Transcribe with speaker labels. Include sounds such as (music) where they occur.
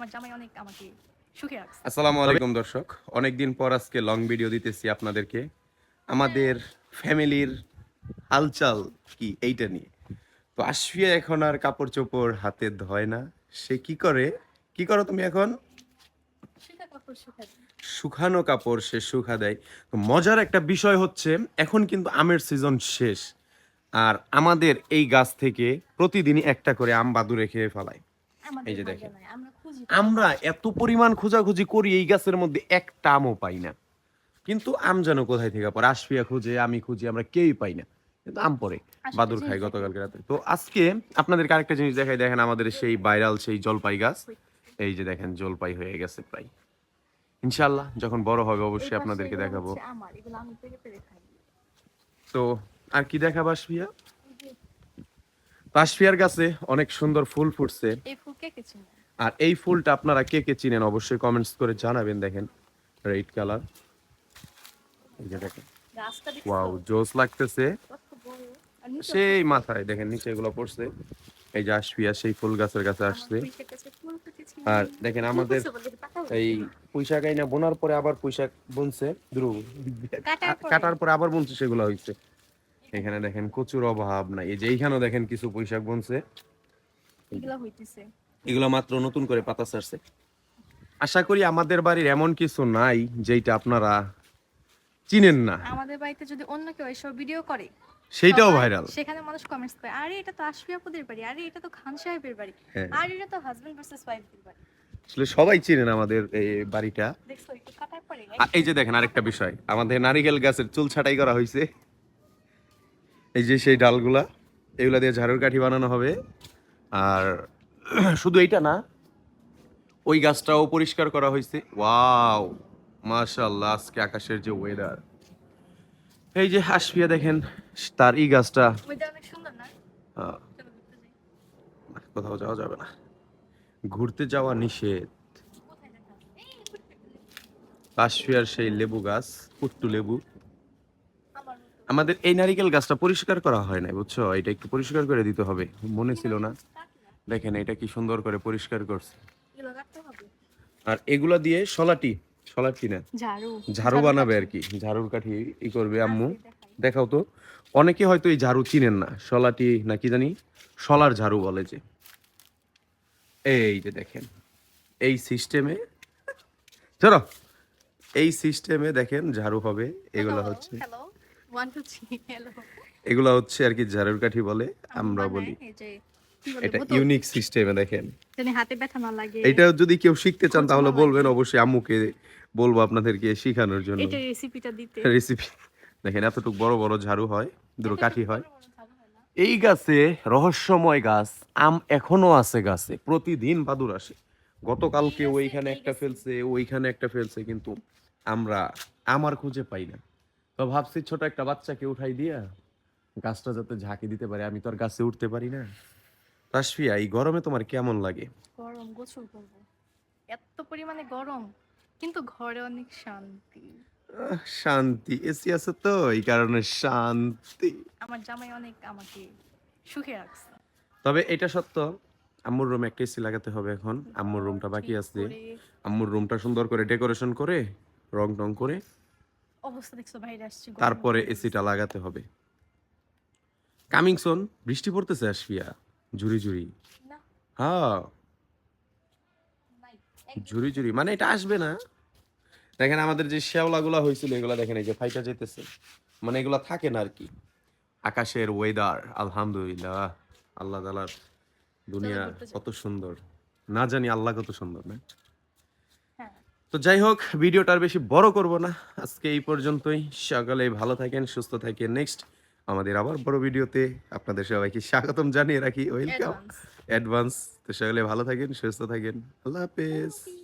Speaker 1: আমার জামাই অনেক আমাকে সুখে রাখছে।
Speaker 2: আসসালামু আলাইকুম দর্শক। অনেকদিন পর আজকে লং ভিডিও দিতেছি আপনাদেরকে। আমাদের ফ্যামিলির হালচাল কি এইটা নিয়ে। তো আশফিয়া এখন আর কাপড় চোপড় হাতে ধয় না। সে কি করে? কি করো তুমি এখন? শুকানো কাপড় সে শুকা দেয়। তো মজার একটা বিষয় হচ্ছে এখন কিন্তু আমের সিজন শেষ। আর আমাদের এই গাছ থেকে প্রতিদিনই একটা করে আম বাদুরে খেয়ে ফেলায়। এই যে দেখেন।
Speaker 1: আমরা
Speaker 2: আমরা এত পরিমাণ খোঁজাখুঁজি করি এই গাছের মধ্যে একটা আমও পাই না। কিন্তু আম যেন কোথায় থেকে পরে আশফিয়া খুঁজে আমি খুঁজি আমরা কেউই পাই না। কিন্তু আম পরে বাদুর খাই গতকালকে রাতে। তো আজকে আপনাদেরকে আরেকটা জিনিস দেখাই। দেখেন আমাদের সেই ভাইরাল সেই জলপাই গাছ। এই যে দেখেন জলপাই হয়ে গেছে প্রায়। ইনশাল্লাহ যখন বড় হবে অবশ্যই আপনাদেরকে দেখাবো। তো আর কি দেখাবো আশফিয়া তো আশফিয়ার গাছে অনেক সুন্দর ফুল ফুটছে।
Speaker 1: এই ফুল কে কিছু না।
Speaker 2: আর এই ফুলটা আপনারা কে কে চিনেন অবশ্যই কমেন্টস করে জানাবেন দেখেন। রেড কালার এই যে দেখেন। ওয়াও জোস লাগতেছে। সেই মাথায় দেখেন নিচে এগুলো পড়ছে। এই যে আশফিয়া সেই ফুল গাছের কাছে আসছে। আর দেখেন আমাদের এই পুঁইশাক আইনা বোনার পরে আবার পুঁইশাক বুনছে ধ্রুব
Speaker 1: কাটার পরে।
Speaker 2: আবার বুনছে সেগুলো হয়েছে এখানে দেখেন প্রচুর অভাব নাই। এই যে এইখানেও দেখেন কিছু পুঁইশাক বুনছে।
Speaker 1: এগুলো হইতেছে।
Speaker 2: এগুলো মাত্র নতুন করে পাতা ছাড়ছে। আশা করি আমাদের বাড়ির এমন কিছু নাই যেটা আপনারা চিনেন না।
Speaker 1: আমাদের বাড়িতে যদি অন্য কেউ এসব ভিডিও করে
Speaker 2: সেইটাও ভাইরাল
Speaker 1: সেখানে মানুষ কমেন্টস করে আরে এটা তো আশফিয়া আপুদের বাড়ি আরে এটা তো খান সাহেবের বাড়ি
Speaker 2: হ্যাঁ।
Speaker 1: আর এটা তো হাজবেন্ড ভার্সেস ওয়াইফের বাড়ি।
Speaker 2: আসলে সবাই চিনেন আমাদের এই বাড়িটা। এই যে দেখেন আরেকটা বিষয় আমাদের নারিকেল গাছের চুল ছাটাই করা হয়েছে এই যে সেই ডালগুলা এগুলা দিয়ে ঝাড়ুর কাঠি বানানো হবে। আর শুধু এইটা না ওই গাছটাও পরিষ্কার করা হয়েছে। ওয়াও মাশাআল্লাহ আজকে আকাশের যে ওয়েদার এই যে হাসপিয়া দেখেন তার এই গাছটা। কোথাও যাওয়া যাবে না। ঘুরতে যাওয়া নিষেধ। কাশফিয়ার সেই লেবু গাছ পুট্টু লেবু। আমাদের এই নারিকেল গাছটা পরিষ্কার করা হয় নাই বুঝছ? এটা একটু পরিষ্কার করে দিতে হবে। মনে ছিল না। দেখেন এটা কি সুন্দর করে পরিষ্কার করছে। আর এগুলা দিয়ে সলাটি সলাটি না
Speaker 1: ঝাড়ু।
Speaker 2: ঝাড়ু বানাবে আর কি। ঝাড়ুর কাঠি ই করবে আম্মু। দেখাও তো অনেকে হয়তো এই ঝাড়ু চিনেন না সলাটি না কি জানি সলার ঝাড়ু বলে যে। এই যে দেখেন এই সিস্টেমে চলো এই সিস্টেমে দেখেন ঝাড়ু হবে এগুলো হচ্ছে. এগুলো হচ্ছে আর কি ঝাড়ুর কাঠি বলে আমরা বলি।
Speaker 1: এই যে, কি বলে,
Speaker 2: এটা ইউনিক সিস্টেমে দেখেন।
Speaker 1: হাতে ব্যথা না লাগে।
Speaker 2: এটা যদি কেউ শিখতে চান তাহলে বলবেন অবশ্যই আম্মুকে বলব আপনাদেরকে শেখানোর জন্য।
Speaker 1: এটা রেসিপিটা দিতে। (laughs)
Speaker 2: রেসিপি দেখেন এতটুকু বড় বড় ঝাড়ু হয় দুটো কাঠি হয়? এই গাছে রহস্যময় গাছ আম এখনও আছে গাছে প্রতিদিন বাদুর আসে। গতকালকে ওইখানে একটা ফেলছে ওইখানে একটা ফেলছে কিন্তু আমরা আমার খুঁজে পাই না। তো ভাবছি ছোট একটা বাচ্চাকে উঠাই দিয়া গাছটা যাতে ঝাঁকি দিতে পারে আমি তো আর গাছে উঠতে পারি না। তাসফিয়া এই গরমে তোমার কেমন লাগে?
Speaker 1: গরম গোসল করব। এত পরিমাণে গরম কিন্তু ঘরে অনেক শান্তি।
Speaker 2: আহ, শান্তি এসি আছে তো এই কারণে শান্তি।
Speaker 1: আমার জামাই অনেক আমাকে সুখে রাখছে।
Speaker 2: তবে এটা সত্য আম্মুর রুমে একটা এসি লাগাতে হবে এখন। আম্মুর রুমটা বাকি
Speaker 1: ঠিক
Speaker 2: আছে।
Speaker 1: করে।
Speaker 2: আম্মুর রুমটা সুন্দর করে ডেকোরেশন করে রং টং করে
Speaker 1: অবস্থা দেখছ বাইরে আসছে গরমে
Speaker 2: তারপরে এসিটা লাগাতে হবে। কামিং সোন বৃষ্টি পড়তেছে আসফিয়া ঝুরি ঝুরি
Speaker 1: গেছে।
Speaker 2: হ্যাঁ। ঝুরি ঝুরি মানে এটা আসবে না। দেখেন আমাদের যে শ্যাওলাগুলা হয়েছিল এগুলা দেখেন এই যে ফাইটা যেতেছে মানে এগুলা থাকে না আর কি আকাশের ওয়েদার আলহামদুলিল্লাহ। আল্লাহ তালার দুনিয়া কত সুন্দর। না জানি আল্লাহ কত সুন্দর না
Speaker 1: হ্যাঁ।
Speaker 2: তো যাই হোক ভিডিওটা আর বেশি বড় করব না। আজকে এই পর্যন্তই। সকালে ভালো থাকেন সুস্থ থাকেন। নেক্সট আমাদের আবার বড় ভিডিওতে আপনাদের সবাইকে স্বাগতম জানিয়ে রাখি। ওয়েলকাম
Speaker 1: অ্যাডভান্স
Speaker 2: তো সকলে ভালো থাকেন সুস্থ থাকেন। আল্লাহ হাফেজ.